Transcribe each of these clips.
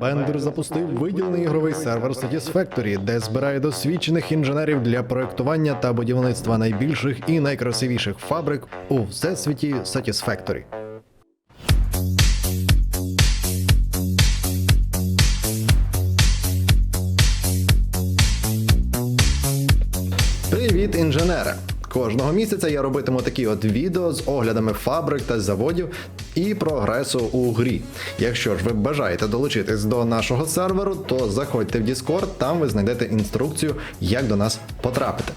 Бендер запустив виділений ігровий сервер Satisfactory, де збирає досвідчених інженерів для проектування та будівництва найбільших і найкрасивіших фабрик у всесвіті Satisfactory. Привіт, інженери! Кожного місяця я робитиму такі от відео з оглядами фабрик та заводів і прогресу у грі. Якщо ж ви бажаєте долучитись до нашого серверу, то заходьте в Discord, там ви знайдете інструкцію, як до нас потрапити.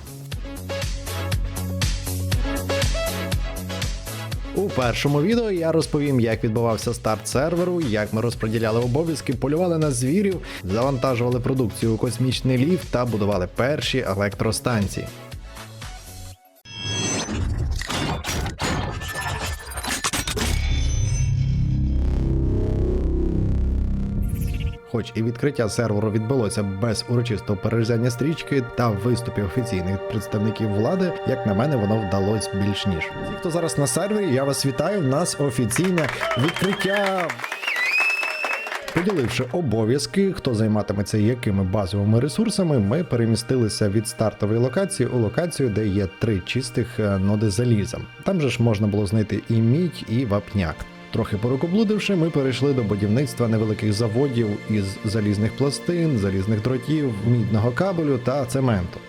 У першому відео я розповім, як відбувався старт серверу, як ми розподіляли обов'язки, полювали на звірів, завантажували продукцію у космічний ліфт та будували перші електростанції. Хоч і відкриття серверу відбулося без урочистого перерізання стрічки та виступів офіційних представників влади, як на мене, воно вдалося більш ніж. Всі, хто зараз на сервері, я вас вітаю. В нас офіційне відкриття. Поділивши обов'язки, хто займатиметься якими базовими ресурсами, ми перемістилися від стартової локації у локацію, де є три чистих е, ноди заліза. Там же ж можна було знайти і мідь, і вапняк. Трохи порукоблудивши, ми перейшли до будівництва невеликих заводів із залізних пластин, залізних дротів, мідного кабелю та цементу.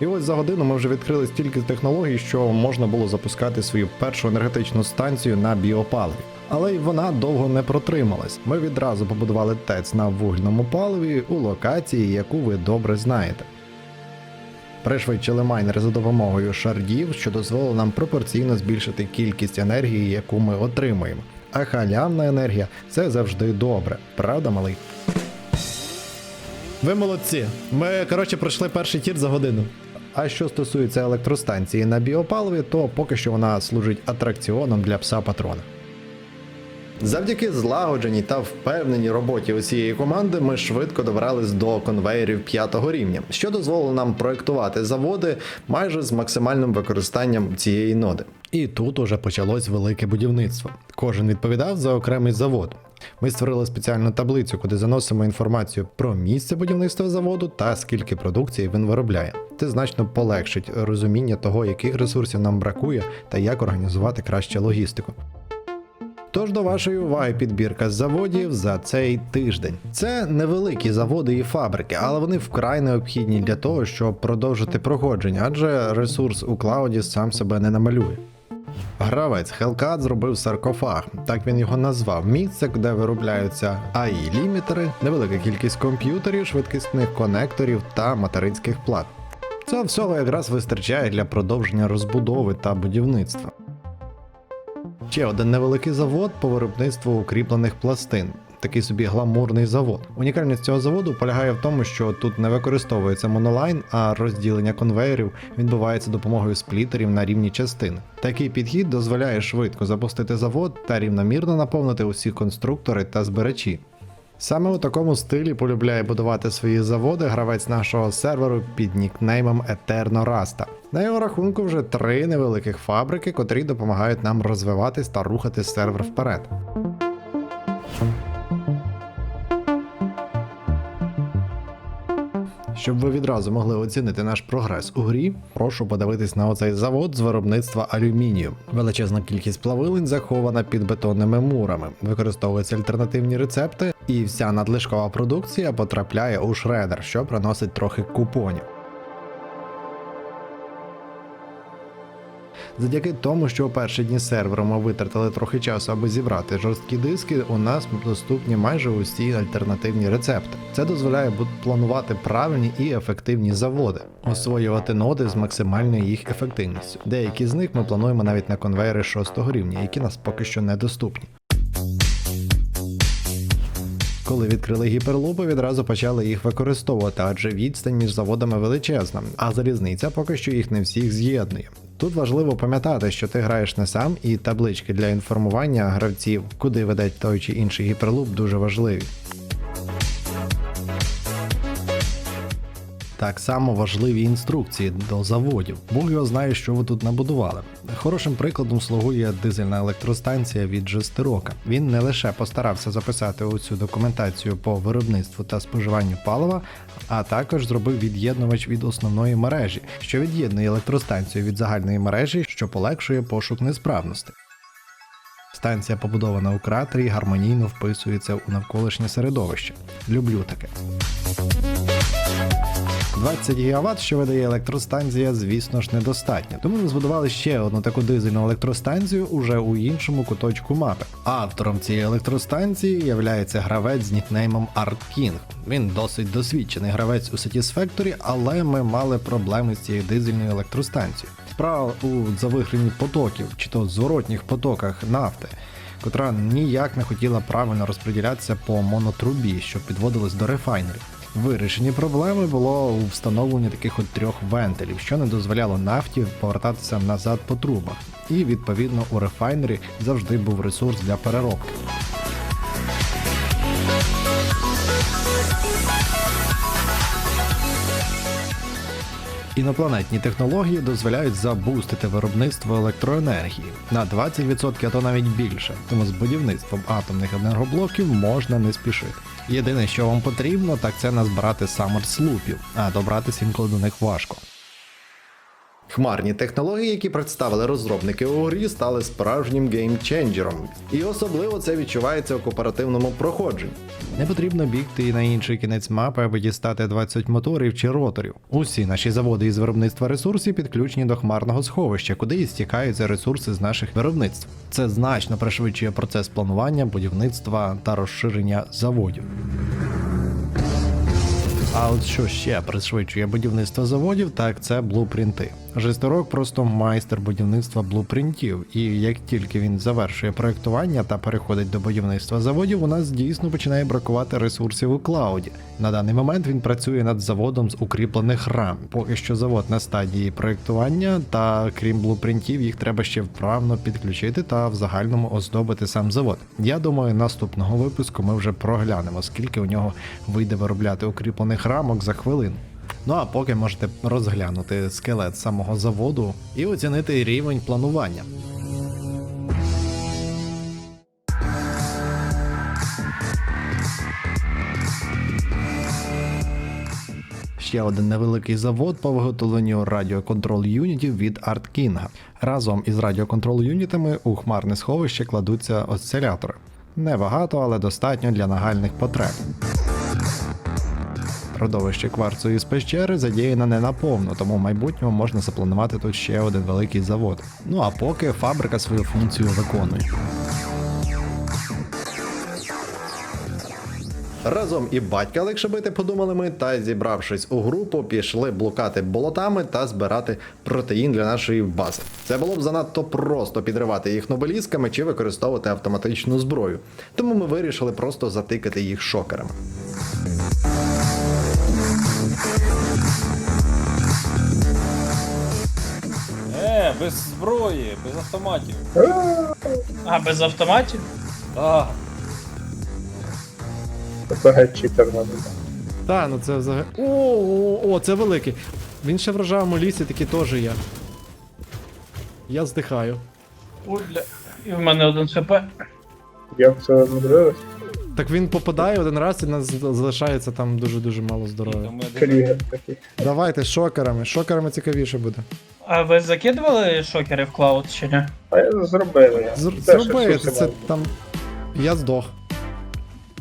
І ось за годину ми вже відкрили стільки технологій, що можна було запускати свою першу енергетичну станцію на біопаливі. Але й вона довго не протрималась. Ми відразу побудували ТЕЦ на вугільному паливі у локації, яку ви добре знаєте. Пришвидшили майнери за допомогою шардів, що дозволило нам пропорційно збільшити кількість енергії, яку ми отримуємо. А халявна енергія це завжди добре, правда, малий? Ви молодці. Ми, коротше, пройшли перший тір за годину. А що стосується електростанції на біопаливі, то поки що вона служить атракціоном для пса патрона. Завдяки злагодженій та впевненій роботі усієї команди ми швидко добрались до конвейерів п'ятого рівня, що дозволило нам проектувати заводи майже з максимальним використанням цієї ноди. І тут уже почалось велике будівництво. Кожен відповідав за окремий завод. Ми створили спеціальну таблицю, куди заносимо інформацію про місце будівництва заводу та скільки продукції він виробляє. Це значно полегшить розуміння того, яких ресурсів нам бракує та як організувати краще логістику. Тож до вашої уваги підбірка заводів за цей тиждень. Це невеликі заводи і фабрики, але вони вкрай необхідні для того, щоб продовжити проходження, адже ресурс у клауді сам себе не намалює. Гравець Hellcat зробив саркофаг, так він його назвав. Місце, де виробляються ai лімітери, невелика кількість комп'ютерів, швидкісних конекторів та материнських плат. Цього всього якраз вистачає для продовження розбудови та будівництва. Ще один невеликий завод по виробництву укріплених пластин. Такий собі гламурний завод. Унікальність цього заводу полягає в тому, що тут не використовується монолайн, а розділення конвейерів відбувається допомогою сплітерів на рівні частин. Такий підхід дозволяє швидко запустити завод та рівномірно наповнити усі конструктори та збирачі. Саме у такому стилі полюбляє будувати свої заводи гравець нашого серверу під нікнеймом Етерно Раста. На його рахунку вже три невеликих фабрики, котрі допомагають нам розвиватись та рухати сервер вперед. Щоб ви відразу могли оцінити наш прогрес у грі, прошу подивитись на оцей завод з виробництва алюмінію. Величезна кількість плавилень захована під бетонними мурами, використовуються альтернативні рецепти, і вся надлишкова продукція потрапляє у шредер, що приносить трохи купонів. Завдяки тому, що у перші дні серверу ми витратили трохи часу, аби зібрати жорсткі диски, у нас доступні майже усі альтернативні рецепти. Це дозволяє планувати правильні і ефективні заводи, освоювати ноди з максимальною їх ефективністю. Деякі з них ми плануємо навіть на конвейери шостого рівня, які нас поки що недоступні. Коли відкрили гіперлупи, відразу почали їх використовувати, адже відстань між заводами величезна, а залізниця поки що їх не всіх з'єднує. Тут важливо пам'ятати, що ти граєш не сам, і таблички для інформування гравців, куди веде той чи інший гіперлуп, дуже важливі. Так само важливі інструкції до заводів. Бог його знає, що ви тут набудували. Хорошим прикладом слугує дизельна електростанція від Жестирока. Він не лише постарався записати оцю документацію по виробництву та споживанню палива, а також зробив від'єднувач від основної мережі, що від'єднує електростанцію від загальної мережі, що полегшує пошук несправностей. Станція побудована у кратері гармонійно вписується у навколишнє середовище. Люблю таке. 20 ГВт, що видає електростанція, звісно ж, недостатньо. Тому ми збудували ще одну таку дизельну електростанцію уже у іншому куточку мапи. Автором цієї електростанції являється гравець з нікнеймом Art King. Він досить досвідчений гравець у Satisfactory, але ми мали проблеми з цією дизельною електростанцією. Справа у завихренні потоків чи то зворотніх потоках нафти котра ніяк не хотіла правильно розподілятися по монотрубі, що підводилось до рефайнерів. Вирішені проблеми було у встановленні таких от трьох вентилів, що не дозволяло нафті повертатися назад по трубах. І відповідно у рефайнері завжди був ресурс для переробки. Інопланетні технології дозволяють забустити виробництво електроенергії на 20%, а то навіть більше. Тому з будівництвом атомних енергоблоків можна не спішити. Єдине, що вам потрібно, так це назбирати самерслупів, а добратися інколи до них важко. Хмарні технології, які представили розробники у грі, стали справжнім геймченджером. І особливо це відчувається у кооперативному проходженні. Не потрібно бігти на інший кінець мапи, аби дістати 20 моторів чи роторів. Усі наші заводи із виробництва ресурсів підключені до хмарного сховища, куди і стікаються ресурси з наших виробництв. Це значно пришвидшує процес планування, будівництва та розширення заводів. А от що ще пришвидшує будівництво заводів, так це блупринти. Жесторок просто майстер будівництва блупринтів, і як тільки він завершує проектування та переходить до будівництва заводів, у нас дійсно починає бракувати ресурсів у клауді. На даний момент він працює над заводом з укріплених рам. Поки що завод на стадії проектування, та крім блупринтів, їх треба ще вправно підключити та в загальному оздобити сам завод. Я думаю, наступного випуску ми вже проглянемо, скільки у нього вийде виробляти укріплених рамок за хвилину. Ну а поки можете розглянути скелет самого заводу і оцінити рівень планування. Ще один невеликий завод по виготовленню радіоконтрол юнітів від Art King. Разом із радіоконтрол юнітами у хмарне сховище кладуться осцилятори. Небагато, але достатньо для нагальних потреб. Родовище кварцу із пещери задіяно не наповну, тому в майбутньому можна запланувати тут ще один великий завод. Ну а поки фабрика свою функцію виконує. Разом і батька легше бити, подумали ми, та зібравшись у групу, пішли блукати болотами та збирати протеїн для нашої бази. Це було б занадто просто підривати їх нобелісками чи використовувати автоматичну зброю. Тому ми вирішили просто затикати їх шокерами. Без зброї, без автоматів. А, без автоматів? А, ППГ читер надо. Та, ну це взагалі. О, о, о, це великий. Він ще в рожавому лісі такий теж є. Я здихаю. Ой, бля. І в мене один хп. Як це можливо? Так він попадає один раз і нас залишається там дуже-дуже мало здоров'я. тому я Крігер такий. Давайте з шокерами. Шокерами цікавіше буде. А ви закидували шокери в клауд чи ні? А я зробив я. Зр- Теж Зроби, ресурси це там. Я здох.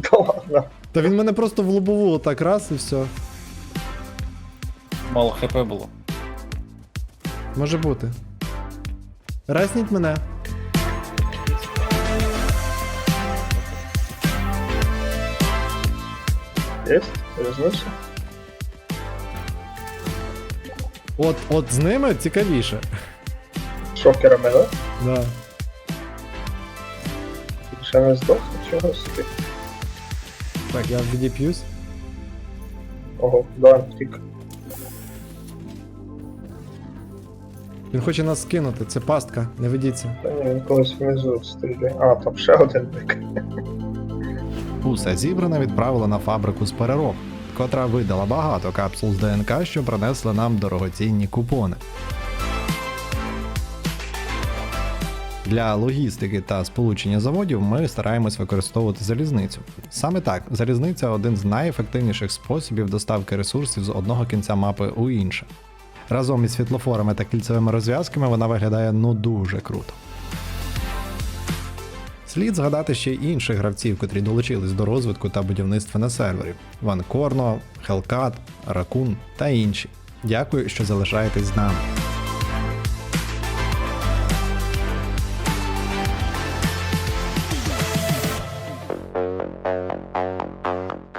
Та ладно. Та він мене просто в лобову так раз і все. мало хп було. Може бути. Ресніть мене. Єсть? Розносся? От, от з ними цікавіше. Шокерами, да? Да. Ще не здох, чого собі. Так, я відіп'юсь. Ого, да, втік. Він хоче нас скинути, це пастка, не ведіться. Та ні, він колись внизу стріляє. А, там ще один бик. Усе зібране відправили на фабрику з перероб. Котра видала багато капсул з ДНК, що принесли нам дорогоцінні купони. Для логістики та сполучення заводів ми стараємось використовувати залізницю. Саме так, залізниця один з найефективніших способів доставки ресурсів з одного кінця мапи у інше. Разом із світлофорами та кільцевими розв'язками вона виглядає ну дуже круто. Слід згадати ще й інших гравців, котрі долучились до розвитку та будівництва на сервері: Ван Корно, Hellcat, Raccoon та інші. Дякую, що залишаєтесь з нами.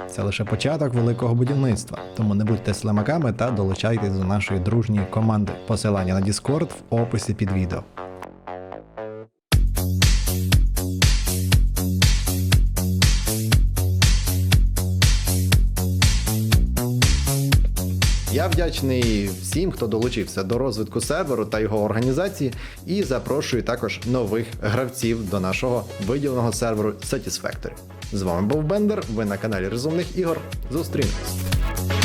Це лише початок великого будівництва, тому не будьте слимаками та долучайтесь до нашої дружньої команди. Посилання на Discord в описі під відео. Я вдячний всім, хто долучився до розвитку серверу та його організації, і запрошую також нових гравців до нашого виділеного серверу Satisfactory. З вами був Бендер. Ви на каналі Розумних ігор. Зустрінемось.